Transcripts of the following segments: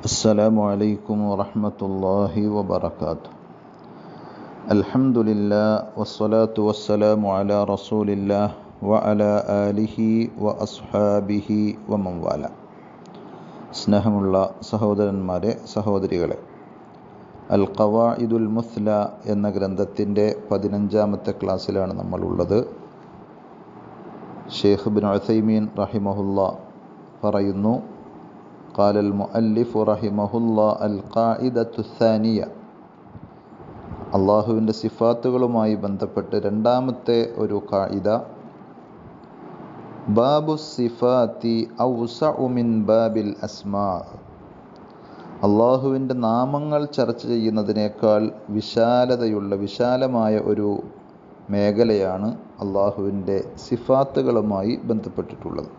السلام عليكم ورحمة الله وبركاته الحمد لله والصلاة والسلام على رسول الله وعلى آله وأصحابه ومن والاه സ്നേഹമുള്ള സഹോദരന്മാരെ സഹോദരികളെ അൽ ഖവായിദുൽ മുസ്ല എന്ന ഗ്രന്ഥത്തിൻ്റെ പതിനഞ്ചാമത്തെ ക്ലാസ്സിലാണ് നമ്മളുള്ളത് ഷെയ്ഖ് ബിൻ ഉസൈമീൻ റഹിമഹുല്ല പറയുന്നു قال المؤلف رحمه الله القاعدة الثانية അള്ളാഹുവിൻ്റെ സിഫാത്തുകളുമായി ബന്ധപ്പെട്ട് രണ്ടാമത്തെ ഒരു കായിത ബാബു സിഫാത്തി ഔസഉ മിൻ ബാബിൽ അസ്മാ അള്ളാഹുവിൻ്റെ നാമങ്ങൾ ചർച്ച ചെയ്യുന്നതിനേക്കാൾ വിശാലതയുള്ള വിശാലമായ ഒരു മേഖലയാണ് അള്ളാഹുവിൻ്റെ സിഫാത്തുകളുമായി ബന്ധപ്പെട്ടിട്ടുള്ളത്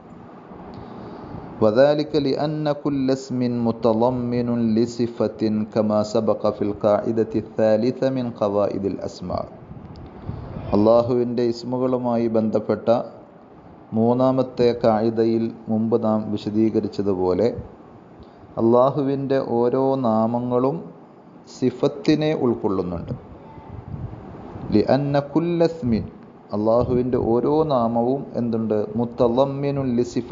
وذلك لأن كل اسم متضمن لصفة كما سبق في القاعدة الثالثة من قواعد الأسماء അള്ളാഹുവിൻ്റെ ഇസ്മുകളുമായി ബന്ധപ്പെട്ട മൂന്നാമത്തെ കായിതയിൽ മുമ്പ് നാം വിശദീകരിച്ചതുപോലെ അള്ളാഹുവിൻ്റെ ഓരോ നാമങ്ങളും സിഫത്തിനെ ഉൾക്കൊള്ളുന്നുണ്ട് ലി അന്ന കുല്ലസ്മിൻ അള്ളാഹുവിൻ്റെ ഓരോ നാമവും എന്തുണ്ട് മുത്തലമ്മിനുൽ ലിസിഫ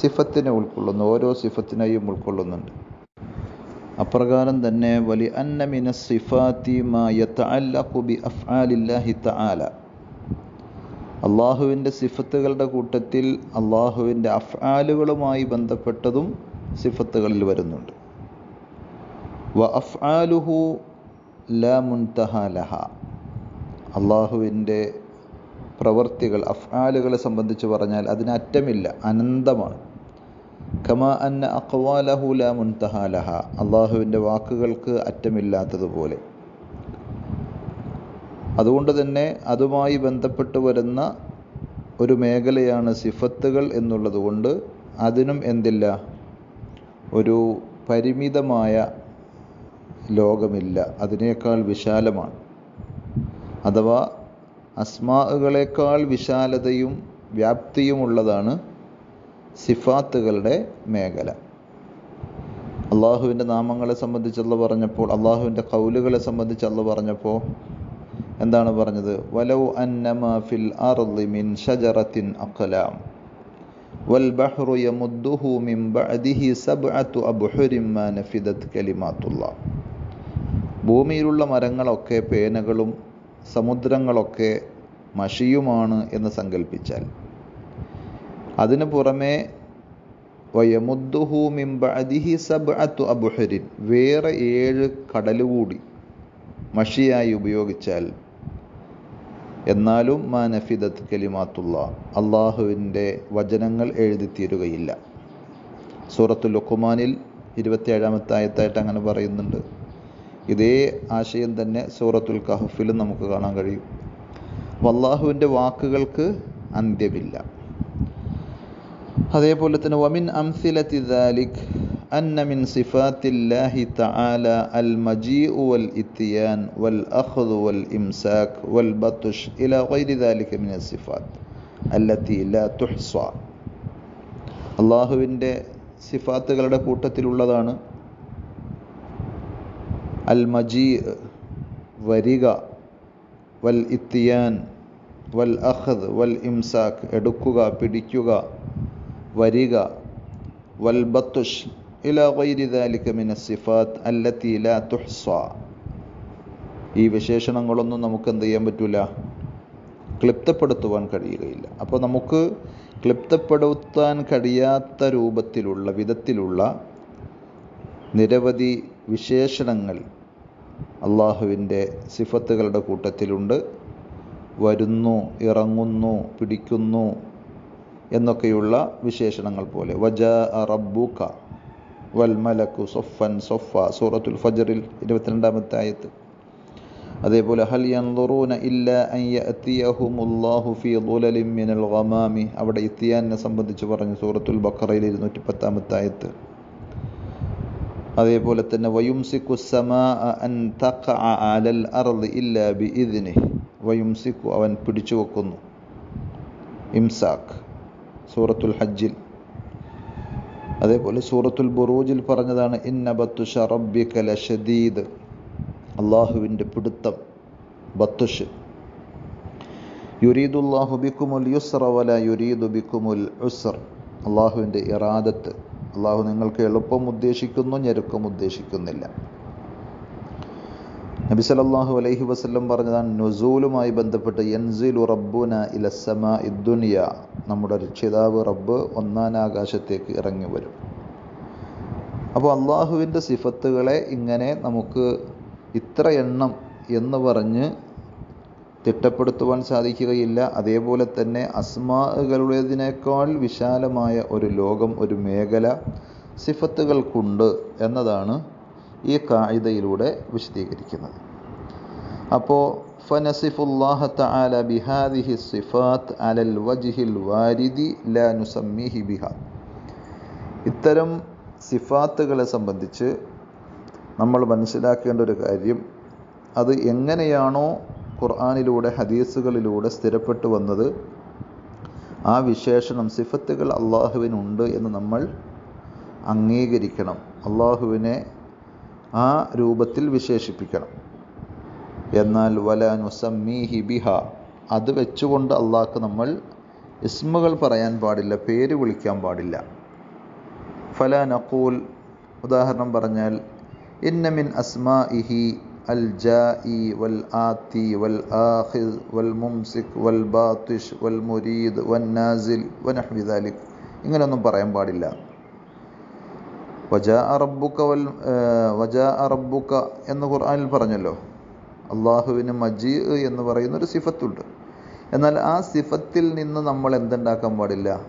സിഫത്തിനെ ഉൾക്കൊള്ളുന്നു ഓരോ സിഫത്തിനെയും ഉൾക്കൊള്ളുന്നുണ്ട്. അപ്രകാരം തന്നെ വലി അന്നമിന സിഫാത്തി ബി അഫ്ആലില്ലാഹി തആല. അള്ളാഹുവിന്റെ സിഫത്തുകളുടെ കൂട്ടത്തിൽ അള്ളാഹുവിന്റെ അഫ്ആലുകളുമായി ബന്ധപ്പെട്ടതും സിഫത്തുകളിൽ വരുന്നുണ്ട്. വ അഫ്ആലുഹു ല മുൻതഹ ലഹ. അള്ളാഹുവിന്റെ പ്രവർത്തികൾ അഫ്ആലുകളെ സംബന്ധിച്ച് പറഞ്ഞാൽ അതിന് അറ്റമില്ല അനന്തമാണ്. കമ അന്ന അക്വാലഹു ലാ മുൻതഹാലഹ അള്ളാഹുവിന്റെ വാക്കുകൾക്ക് അറ്റമില്ലാത്തതുപോലെ. അതുകൊണ്ട് തന്നെ അതുമായി ബന്ധപ്പെട്ട് വരുന്ന ഒരു മേഖലയാണ് സിഫത്തുകൾ എന്നുള്ളത് കൊണ്ട് അതിനും എന്തില്ല? ഒരു പരിമിതമായ ലോകമില്ല. അതിനേക്കാൾ വിശാലമാണ്. അഥവാ അസ്മാകളേക്കാൾ വിശാലതയും വ്യാപ്തിയുമുള്ളതാണ് സിഫാത്തുകളുടെ മേഖല. അള്ളാഹുവിന്റെ നാമങ്ങളെ സംബന്ധിച്ചുള്ള പറഞ്ഞപ്പോൾ അള്ളാഹുവിന്റെ കൗലുകളെ സംബന്ധിച്ചുള്ള പറഞ്ഞപ്പോൾ എന്താണ് പറഞ്ഞത്? വലൗ അന്നമ ഫിൽ അർളി മിൻ ഷജറത്തിൻ അഖലാം. വൽ ബഹ്റു യമുദ്ദുഹു മിൻ ബഅദിഹി മാ നഫിദത് ഭൂമിയിലുള്ള മരങ്ങളൊക്കെ പേനകളും സമുദ്രങ്ങളൊക്കെ മഷിയുമാണ് എന്ന് സങ്കല്പിച്ചാൽ അതിനു പുറമെ അബുഹരിൻ. വേറെ ഏഴ് കടലുകൂടി മഷിയായി ഉപയോഗിച്ചാൽ എന്നാലും മാ നഫിദത്ത് കലിമാത്തുള്ള അള്ളാഹുവിന്റെ വചനങ്ങൾ എഴുതി തീരുകയില്ല സൂറത്തു ലുക്കുമാനിൽ ഇരുപത്തിയേഴാമത്തെ ആയത്തായിട്ട് അങ്ങനെ പറയുന്നുണ്ട്. ഇതേ ആശയം തന്നെ സൂറത്തുൽ കഹഫിലും നമുക്ക് കാണാൻ കഴിയും വല്ലാഹുവിൻ്റെ വാക്കുകൾക്ക് അന്ത്യമില്ല അതേപോലെ തന്നെ വമിൻ അംസിലത്തി ദാലിക് أن من صفات الله تعالى المجيء والإتيان والأخذ والإمساك والبطش إلى غير ذلك من الصفات التي لا تحصى അള്ളാഹുവിൻ്റെ സിഫാത്തുകളുടെ കൂട്ടത്തിലുള്ളതാണ് അൽ മജീ വരിക വൽ ഇത്തിയാൻ വൽ അഹദ് വൽ ഇംസാഖ് എടുക്കുക പിടിക്കുക വരിക വൽ ബത്തുഷ് ഇല ഗൈരി ദാലിക മിന സിഫാത്ത് അല്ലത്തി ലാ തുഹ്സ. ഈ വിശേഷണങ്ങളൊന്നും നമുക്ക് എന്ത് ചെയ്യാൻ പറ്റില്ല ക്ലിപ്തപ്പെടുത്തുവാൻ കഴിയുകയില്ല. അപ്പോൾ നമുക്ക് ക്ലിപ്തപ്പെടുത്താൻ കഴിയാത്ത രൂപത്തിലുള്ള വിധത്തിലുള്ള നിരവധി വിശേഷണങ്ങൾ അള്ളാഹുവിന്റെ സിഫത്തുകളുടെ കൂട്ടത്തിലുണ്ട്. വരുന്നു ഇറങ്ങുന്നു പിടിക്കുന്നു എന്നൊക്കെയുള്ള വിശേഷണങ്ങൾ പോലെ. വജ റബ്ബുക വൽ മലക്കു സൊഫൻ സൊഫ സൂറത്തുൽ ഫജറിൽ ഇരുപത്തിരണ്ടാമത്തെ ആയത്ത്. അതേപോലെ ഹൽ ഇല്ല അൻ യഅതിയഹുമുല്ലാഹു ഫീ ദുലലിൻ മിനൽ ഗമാമി. അവിടെ ഇത്തിയാനെ സംബന്ധിച്ച് പറഞ്ഞു സൂറത്തുൽ ബഖറയിൽ ഇരുന്നൂറ്റി പത്താമത്തെ ആയത്ത്. അതേപോലെ തന്നെ വയുംസിക്കു അലൽ അർദ് വയുംസിക്കു അവൻ പിടിച്ചു വെക്കുന്നു. ഇംസാഖ് സൂറത്തുൽ ഹജ്ജിൽ. അതേപോലെ സൂറത്തുൽ ബുറൂജിൽ പറഞ്ഞതാണ് ഇന്നബത്തുഷ റബ്ബിക ലഷദീദ്. അള്ളാഹുവിന്റെ പിടുത്തം ബത്തുഷ്. യുരീദുല്ലാഹു ബിക്കുമുൽ യുസ്റ വല യുരീദു ബിക്കുമുൽ അള്ളാഹുവിന്റെ ഇറാദത്ത്. അള്ളാഹു നിങ്ങൾക്ക് എളുപ്പം ഉദ്ദേശിക്കുന്നു ഞെരുക്കം ഉദ്ദേശിക്കുന്നില്ല. നബി സല്ലല്ലാഹു അലൈഹി വസല്ലം പറഞ്ഞതാണ് നുസൂലുമായി ബന്ധപ്പെട്ട് എൻസിലു റബ്ബുന ഇലസമ ഇദ്ദുനിയ നമ്മുടെ രക്ഷിതാവ് റബ്ബ് ഒന്നാം ആകാശത്തേക്ക് ഇറങ്ങി വരും. അപ്പോൾ അള്ളാഹുവിന്റെ സിഫത്തുകളെ ഇങ്ങനെ നമുക്ക് ഇത്ര എണ്ണം എന്ന് പറഞ്ഞ് തിട്ടപ്പെടുത്തുവാൻ സാധിക്കുകയില്ല. അതേപോലെ തന്നെ അസ്മാകളുടേതിനേക്കാൾ വിശാലമായ ഒരു ലോകം ഒരു മേഖല സിഫത്തുകൾക്കുണ്ട് എന്നതാണ് ഈ കായികയിലൂടെ വിശദീകരിക്കുന്നത്. അപ്പോൾ ഫനസിഫുല്ലാഹ തആല ബിഹാദിഹി സിഫാത്ത് അലൽ വജ്ഹിൽ വാരിദി ലാ ബിഹ. ഇത്തരം സിഫാത്തുകളെ സംബന്ധിച്ച് നമ്മൾ മനസ്സിലാക്കേണ്ട ഒരു കാര്യം അത് എങ്ങനെയാണോ ഖുർആാനിലൂടെ ഹദീസുകളിലൂടെ സ്ഥിരപ്പെട്ടു വന്നത് ആ വിശേഷണം സിഫത്തുകൾ അള്ളാഹുവിനുണ്ട് എന്ന് നമ്മൾ അംഗീകരിക്കണം. അള്ളാഹുവിനെ ആ രൂപത്തിൽ വിശേഷിപ്പിക്കണം. എന്നാൽ വല നുസമ്മീഹി ബിഹ അത് വെച്ചുകൊണ്ട് അള്ളാഹ്ക്ക് നമ്മൾ ഇസ്മുകൾ പറയാൻ പാടില്ല പേര് വിളിക്കാൻ പാടില്ല. ഫല നഖൂൽ ഉദാഹരണം പറഞ്ഞാൽ ഇന്നമിൻ അസ്മാഇഹി അൽ മുംസിക് വൽ ബാത്തിഷ് വൽ മുരീദ് വൻ നാസിൽ വനഹ്വി ദാലിക്. ഇങ്ങനെയൊന്നും പറയാൻ പാടില്ല. വജാ അറബുക്ക വൽ വജാ അറബുക്ക എന്ന് ഖുർആനിൽ പറഞ്ഞല്ലോ. അള്ളാഹുവിന് മജീ എന്ന് പറയുന്ന ഒരു സിഫത്തുണ്ട്. എന്നാൽ ആ സിഫത്തിൽ നിന്ന് നമ്മൾ എന്തുണ്ടാക്കാൻ പാടില്ല?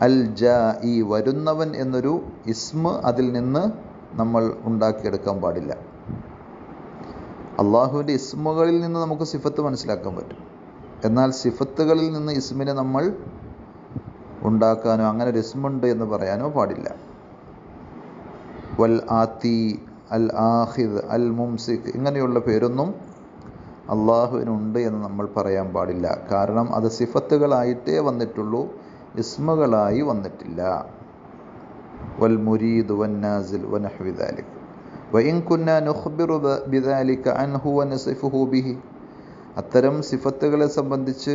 അൽ ജാ ഈ വരുന്നവൻ എന്നൊരു ഇസ്മ അതിൽ നിന്ന് നമ്മൾ ഉണ്ടാക്കിയെടുക്കാൻ പാടില്ല. അള്ളാഹുവിന്റെ ഇസ്മുകളിൽ നിന്ന് നമുക്ക് സിഫത്ത് മനസ്സിലാക്കാൻ പറ്റും. എന്നാൽ സിഫത്തുകളിൽ നിന്ന് ഇസ്മിനെ നമ്മൾ ഉണ്ടാക്കാനോ അങ്ങനെ ഒരു ഇസ്മുണ്ട് എന്ന് പറയാനോ പാടില്ല. വൽ ആത്തി അൽ ആഹിദ് അൽ മുംസിഖ് ഇങ്ങനെയുള്ള പേരൊന്നും അള്ളാഹുവിനുണ്ട് എന്ന് നമ്മൾ പറയാൻ പാടില്ല. കാരണം അത് സിഫത്തുകളായിട്ടേ വന്നിട്ടുള്ളൂ ഇസ്മുകളായി വന്നിട്ടില്ല. വൽ മുരീദ് വൻ നാസിൽ വൻ ദാലിക്. വഇൻ കുന്ന നുഖ്ബിറു ബിദാലിക അൻഹു ബിഹി അത്തരം സിഫത്തുകളെ സംബന്ധിച്ച്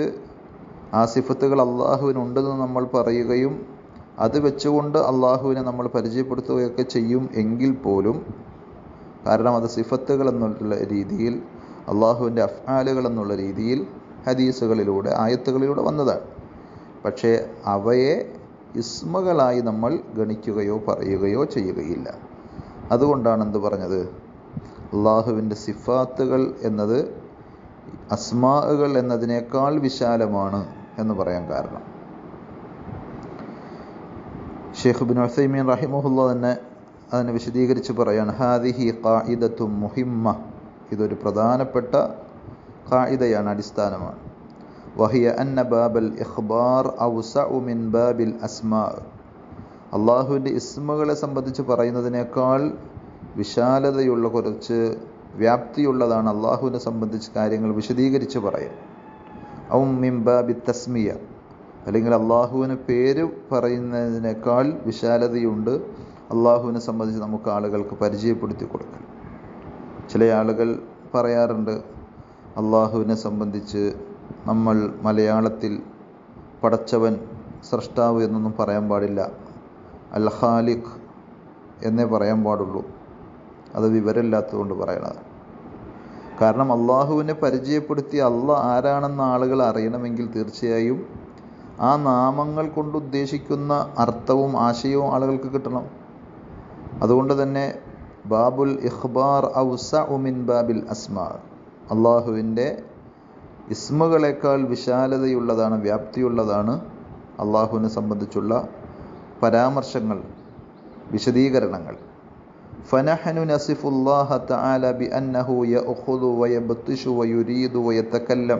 ആ സിഫത്തുകൾ അള്ളാഹുവിനുണ്ടെന്ന് നമ്മൾ പറയുകയും അത് വെച്ചുകൊണ്ട് അള്ളാഹുവിനെ നമ്മൾ പരിചയപ്പെടുത്തുകയൊക്കെ ചെയ്യും എങ്കിൽ പോലും കാരണം അത് സിഫത്തുകൾ എന്നുള്ള രീതിയിൽ അള്ളാഹുവിന്റെ അഫ്ആലുകൾ എന്നുള്ള രീതിയിൽ ഹദീസുകളിലൂടെ ആയത്തുകളിലൂടെ വന്നതാണ്. പക്ഷേ അവയെ ഇസ്മകളായി നമ്മൾ ഗണിക്കുകയോ പറയുകയോ ചെയ്യുകയില്ല. അതുകൊണ്ടാണ് എന്ത് പറഞ്ഞത്? അള്ളാഹുവിന്റെ സിഫാത്തുകൾ എന്നത് അസ്മാകൾ എന്നതിനേക്കാൾ വിശാലമാണ് എന്ന് പറയാൻ കാരണം. ഷെയ്ഖ് ബിൻ ഉസൈമീൻ റഹിമുല്ല തന്നെ അതിനെ വിശദീകരിച്ച് പറയാണ് ഹാദിഹി കായിദത്തും മുഹിമ്മ. ഇതൊരു പ്രധാനപ്പെട്ട കായിദയാണ് അടിസ്ഥാനമാണ്. വഹിയ അന്ന ബാബൽ ഇഖ്ബാർ ഔസഉ മിൻ ബാബിൽ അസ്മാ അള്ളാഹുവിന്റെ ഇസ്മകളെ സംബന്ധിച്ച് പറയുന്നതിനേക്കാൾ വിശാലതയുള്ള കുറച്ച് വ്യാപ്തിയുള്ളതാണ് അള്ളാഹുവിനെ സംബന്ധിച്ച് കാര്യങ്ങൾ വിശദീകരിച്ച് പറയാൻ ഔം മിൻ ബി തസ്മിയ. അല്ലെങ്കിൽ അള്ളാഹുവിന് പേര് പറയുന്നതിനേക്കാൾ വിശാലതയുണ്ട് അള്ളാഹുവിനെ സംബന്ധിച്ച് നമുക്ക് ആളുകൾക്ക് പരിചയപ്പെടുത്തി കൊടുക്കണം ചില ആളുകൾ പറയാറുണ്ട് അള്ളാഹുവിനെ സംബന്ധിച്ച് നമ്മൾ മലയാളത്തിൽ പടച്ചവൻ സൃഷ്ടാവ് എന്നൊന്നും പറയാൻ പാടില്ല. അൽ ഖാലിഖ് എന്നേ പറയാൻ പാടുള്ളൂ. അത് വിവരമില്ലാത്തതുകൊണ്ട് പറയണത്. കാരണം അള്ളാഹുവിനെ പരിചയപ്പെടുത്തി അള്ളാഹ് ആരാണെന്ന ആളുകൾ അറിയണമെങ്കിൽ തീർച്ചയായും ആ നാമങ്ങൾ കൊണ്ട് ഉദ്ദേശിക്കുന്ന അർത്ഥവും ആശയവും ആളുകൾക്ക് കിട്ടണം. അതുകൊണ്ട് തന്നെ ബാബുൽ ഇഖ്ബാർ ഔസ ഉമിൻ ബാബിൽ അസ്മാ. അള്ളാഹുവിന്റെ ഇസ്മുകളേക്കാൾ വിശാലതയുള്ളതാണ് വ്യാപ്തിയുള്ളതാണ് അള്ളാഹുവിനെ സംബന്ധിച്ചുള്ള പരാമർശങ്ങൾ വിശദീകരണങ്ങൾ. ഫനഹനു നസിഫുല്ലാഹ തആല ബി അന്നഹു യഅഖുദു വയബ്തിഷു വയുരീദു വയതകല്ലം.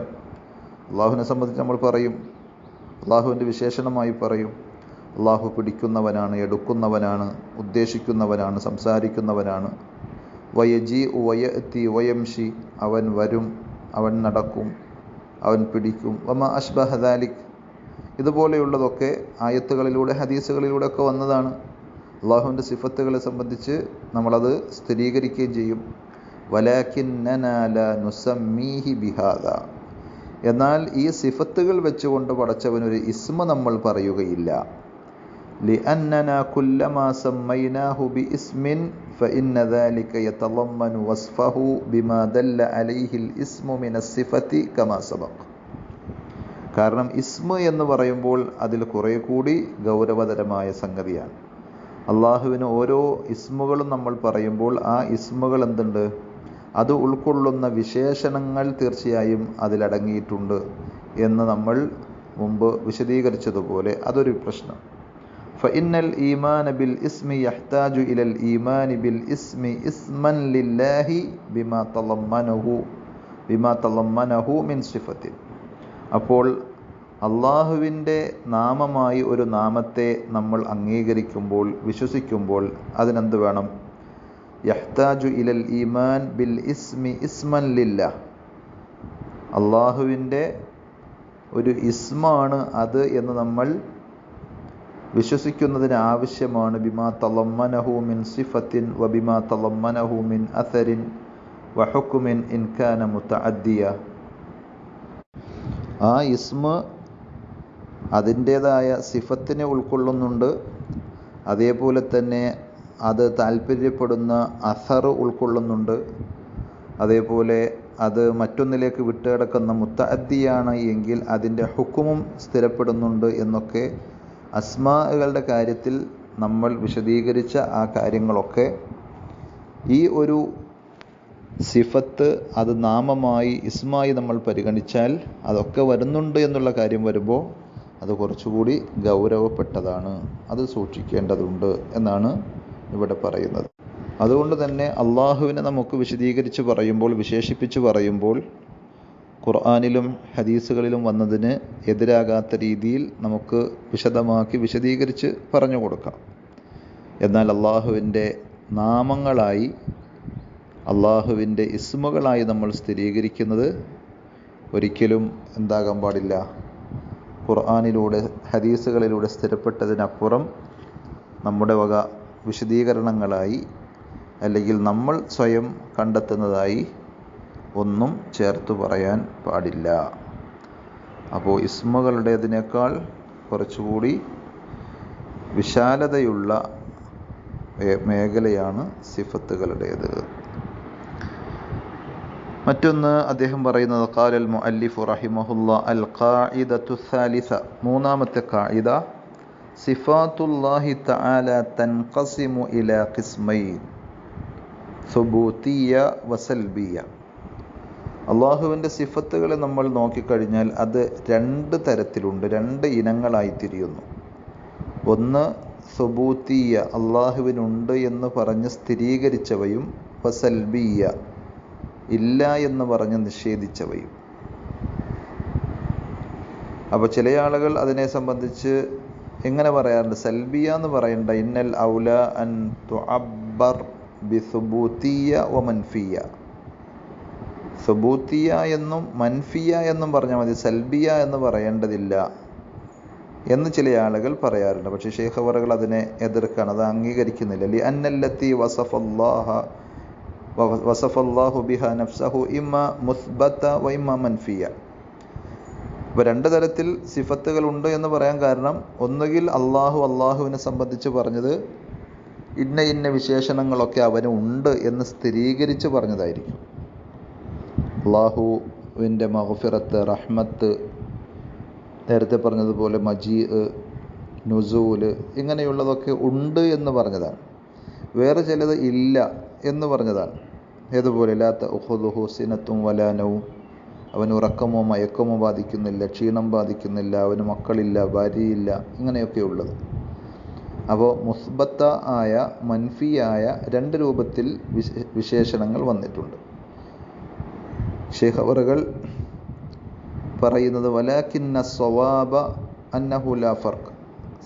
അള്ളാഹുവിനെ സംബന്ധിച്ച് നമ്മൾ പറയും. അള്ളാഹുവിന്റെ വിശേഷണമായി പറയും. അള്ളാഹു പിടിക്കുന്നവനാണ് എടുക്കുന്നവനാണ് ഉദ്ദേശിക്കുന്നവനാണ് സംസാരിക്കുന്നവനാണ്. വയജി വയത്തി വയംഷി അവൻ വരും അവൻ നടക്കും അവൻ പിടിക്കും. വമ അഷ്ബഹദാലിക് ഇതുപോലെയുള്ളതൊക്കെ ആയത്തുകളിലൂടെ ഹദീസുകളിലൂടെ ഒക്കെ വന്നതാണ് അള്ളാഹുവിൻ്റെ സിഫത്തുകളെ സംബന്ധിച്ച് നമ്മളത് സ്ഥിരീകരിക്കുകയും ചെയ്യും വലാക്കിന്നനാല നുസമ്മീഹി ബിഹാദ എന്നാൽ ഈ സിഫത്തുകൾ വെച്ചുകൊണ്ട് പടച്ചവനൊരു ഇസ്മ നമ്മൾ പറയുകയില്ല لأننا كلما سميناه باسم فإن ذلك يتضمن وصفه بما دل عليه الاسم من الصفة كما سبق കാരണം ഇസ്മ എന്ന് പറയുമ്പോൾ അതിൽ കുറേ കൂടി ഗൗരവതരമായ സംഗതിയാണ്. അള്ളാഹുവിന് ഓരോ ഇസ്മുകളും നമ്മൾ പറയുമ്പോൾ ആ ഇസ്മുകൾ എന്തുണ്ട്? അത് ഉൾക്കൊള്ളുന്ന വിശേഷണങ്ങൾ തീർച്ചയായും അതിലടങ്ങിയിട്ടുണ്ട് എന്ന് നമ്മൾ മുമ്പ് വിശദീകരിച്ചതുപോലെ അതൊരു പ്രശ്നം. ഫഇന്നൽ ഈമാൻ ബിൽ ഇസ്മി യഹ്താജു ഇലൽ ഈമാൻ ബിൽ ഇസ്മി ഇസ്മൻ ലില്ലാഹി ബിമാ തലമ്മനഹു ബിമാ തലമ്മനഹു മിൻ സിഫത്തിൻ. അപ്പോൾ അള്ളാഹുവിന്റെ നാമമായി ഒരു നാമത്തെ നമ്മൾ അംഗീകരിക്കുമ്പോൾ വിശ്വസിക്കുമ്പോൾ അതിനെന്ത് വേണം? യഹ്താജു ഇലൽ ഈമാൻ ബിൽ ഇസ്മി ഇസ്മൻ ലില്ല. അള്ളാഹുവിന്റെ ഒരു ഇസ്മാണ് അത് എന്ന് നമ്മൾ വിശ്വസിക്കുന്നതിന് ആവശ്യമാണ്. ബിമാ തലമ്മനഹു മിൻ സിഫത്തിൻ വബിമാ ബിമാ തലമ്മനഹു മിൻ അസരിൻ വഹുക്കുമിൻ ഇൻകാന മുത്തഅദ്ദിയ ആ ഇസ്മ അതിന്റേതായ സിഫത്തിനെ ഉൾക്കൊള്ളുന്നുണ്ട്. അതേപോലെ തന്നെ അത് താല്പര്യപ്പെടുന്ന അസർ ഉൾക്കൊള്ളുന്നുണ്ട്. അതേപോലെ അത് മറ്റൊന്നിലേക്ക് വിട്ടുകിടക്കുന്ന മുത്തഅദ്ദിയാണ് എങ്കിൽ അതിന്റെ ഹുക്കുമും സ്ഥിരപ്പെടുന്നുണ്ട് എന്നൊക്കെ അസ്മാകളുടെ കാര്യത്തിൽ നമ്മൾ വിശദീകരിച്ച ആ കാര്യങ്ങളൊക്കെ ഈ ഒരു സിഫത്ത് അത് നാമമായി ഇസ്മായി നമ്മൾ പരിഗണിച്ചാൽ അതൊക്കെ വരുന്നുണ്ട് എന്നുള്ള കാര്യം വരുമ്പോൾ അത് കുറച്ചുകൂടി ഗൗരവപ്പെട്ടതാണ്. അത് സൂക്ഷിക്കേണ്ടതുണ്ട് എന്നാണ് ഇവിടെ പറയുന്നത്. അതുകൊണ്ട് തന്നെ അള്ളാഹുവിനെ നമുക്ക് വിശദീകരിച്ച് പറയുമ്പോൾ വിശേഷിപ്പിച്ച് പറയുമ്പോൾ ഖുർആാനിലും ഹദീസുകളിലും വന്നതിന് എതിരാകാത്ത രീതിയിൽ നമുക്ക് വിശദമാക്കി വിശദീകരിച്ച് പറഞ്ഞു കൊടുക്കാം. എന്നാൽ അള്ളാഹുവിന്റെ നാമങ്ങളായി അള്ളാഹുവിന്റെ ഇസ്മുകളായി നമ്മൾ സ്ഥിരീകരിക്കുന്നത് ഒരിക്കലും എന്താകാൻ പാടില്ല. ഖുർആാനിലൂടെ ഹദീസുകളിലൂടെ സ്ഥിരപ്പെട്ടതിനപ്പുറം നമ്മുടെ വക വിശദീകരണങ്ങളായി അല്ലെങ്കിൽ നമ്മൾ സ്വയം കണ്ടെത്തുന്നതായി ഒന്നും ചേർത്ത് പറയാൻ പാടില്ല. അപ്പോൾ ഇസ്മുകളുടേതിനേക്കാൾ കുറച്ചുകൂടി വിശാലതയുള്ള മേഖലയാണ് സിഫത്തുകളുടേത്. മറ്റൊന്ന് അദ്ദേഹം പറയുന്നത് ഖാലൽ മുഅല്ലിഫു റഹിമഹുല്ല അൽ ഖാഇദത്തു സാലിസ. മൂന്നാമത്തെ ഖാഇദ സിഫാത്തുല്ലാഹി തആല തൻഖസിമു ഇലാ ഖിസ്മൈൻ സുബൂത്തിയ വസൽബിയ അള്ളാഹുവിന്റെ സിഫത്തുകളെ നമ്മൾ നോക്കിക്കഴിഞ്ഞാൽ അത് രണ്ട് തരത്തിലുണ്ട് രണ്ട് ഇനങ്ങളായി തിരിയുന്നു. ഒന്ന് സുബൂത്തിയ അള്ളാഹുവിനുണ്ട് എന്ന് പറഞ്ഞ് സ്ഥിരീകരിച്ചവയും വസൽബിയ ഇല്ല എന്ന് പറഞ്ഞ് നിഷേധിച്ചവയും. അപ്പോൾ ചില ആളുകൾ അതിനെ സംബന്ധിച്ച് എങ്ങനെ പറയാറുണ്ട്? സൽബിയ എന്ന് പറയണ്ട ഇന്നൽ ഔല അൻ തുഅബ്ബർ ബി സുബൂത്തിയ വ മൻഫിയ. സുബൂത്തിയ എന്നും മൻഫിയ എന്നും പറഞ്ഞാൽ മതി സൽബിയ എന്ന് പറയേണ്ടതില്ല എന്ന് ചില ആളുകൾ പറയാറുണ്ട്. പക്ഷേ ഷെയ്ഖ് അവറുകൾ അതിനെ എതിർക്കാണ് അത് അംഗീകരിക്കുന്നില്ല. ലി അന്നല്ലത്തി വസഫല്ലാഹ വസഫല്ലാഹു ബിഹ നഫ്സഹു ഇമ്മ മുസ്ബത്ത വ ഇമ്മ മൻഫിയ. അപ്പോൾ രണ്ട് തരത്തിൽ സിഫത്തുകൾ ഉണ്ട് എന്ന് പറയാൻ കാരണം ഒന്നുകിൽ അള്ളാഹു അള്ളാഹുവിനെ സംബന്ധിച്ച് പറഞ്ഞത് ഇന്ന ഇന്ന വിശേഷണങ്ങളൊക്കെ അവന് ഉണ്ട് എന്ന് സ്ഥിരീകരിച്ച് പറഞ്ഞതായിരിക്കും. അള്ളാഹുവിന്റെ മഹഫിറത്ത് റഹ്മത്ത് നേരത്തെ പറഞ്ഞതുപോലെ മജീ നുസൂൽ ഇങ്ങനെയുള്ളതൊക്കെ ഉണ്ട് എന്ന് പറഞ്ഞതാണ്. വേറെ ചിലത് ഇല്ല. എന്ന് പറഞ്ഞതാണ്. ഏതുപോലെ ലാത്ത ഉഹുദുഹു സിനത്തും വലാനവും അവന് ഉറക്കമോ മയക്കമോ ബാധിക്കുന്നില്ല ക്ഷീണം ബാധിക്കുന്നില്ല അവന് മക്കളില്ല ഭാര്യയില്ല ഇങ്ങനെയൊക്കെ ഉള്ളത്. അപ്പോൾ മുസ്ബത്ത ആയ മൻഫിയായ രണ്ട് രൂപത്തിൽ വിശേഷണങ്ങൾ വന്നിട്ടുണ്ട്. ഷെഹവറുകൾ പറയുന്നത് വലാക്കിന്ന സ്വവാബ അന്നഹു ലാ ഫർക്ക്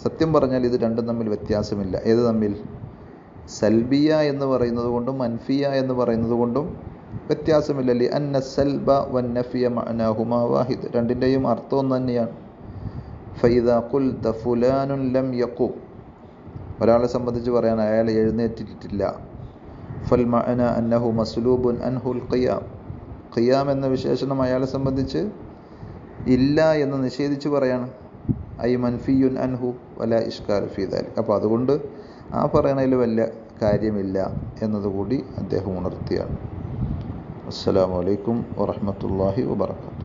സത്യം പറഞ്ഞാൽ ഇത് രണ്ടും തമ്മിൽ വ്യത്യാസമില്ല. ഏത് തമ്മിൽ? സൽബിയ എന്ന് പറയുന്നത് കൊണ്ടും മൻഫിയ എന്ന് പറയുന്നത് കൊണ്ടും വ്യത്യാസമില്ലല്ലേ അന്ന സൽബ വന്നഫിയ മഅനാഹുമ വാഹിദ്. രണ്ടിന്റെയും അർത്ഥം ഒന്ന് തന്നെയാണ്. ഫൈദ ദ ഫുലാനുൻ ലം യക്കു ഒരാളെ സംബന്ധിച്ച് പറയാൻ അയാൾ എഴുന്നേറ്റിട്ടില്ല. ഫൽ മഅന അന്നഹു മസ്ലൂബുൻ അൻഹുൽ ഖിയാം. ഖിയാം എന്ന വിശേഷണം അയാളെ സംബന്ധിച്ച് ഇല്ല എന്ന് നിഷേധിച്ച് പറയാണ്. ഐ മൻഫിയുൻ അൻഹു വല ഇഷ്കാൽ ഫീദാൽ അപ്പോൾ അതുകൊണ്ട് ആ പറയണതിൽ വലിയ കാര്യമില്ല എന്നതുകൂടി അദ്ദേഹം ഉണർത്തിയാണ്. അസ്സലാമു അലൈക്കും വറഹ്മത്തുള്ളാഹി വബറകാതുഹു.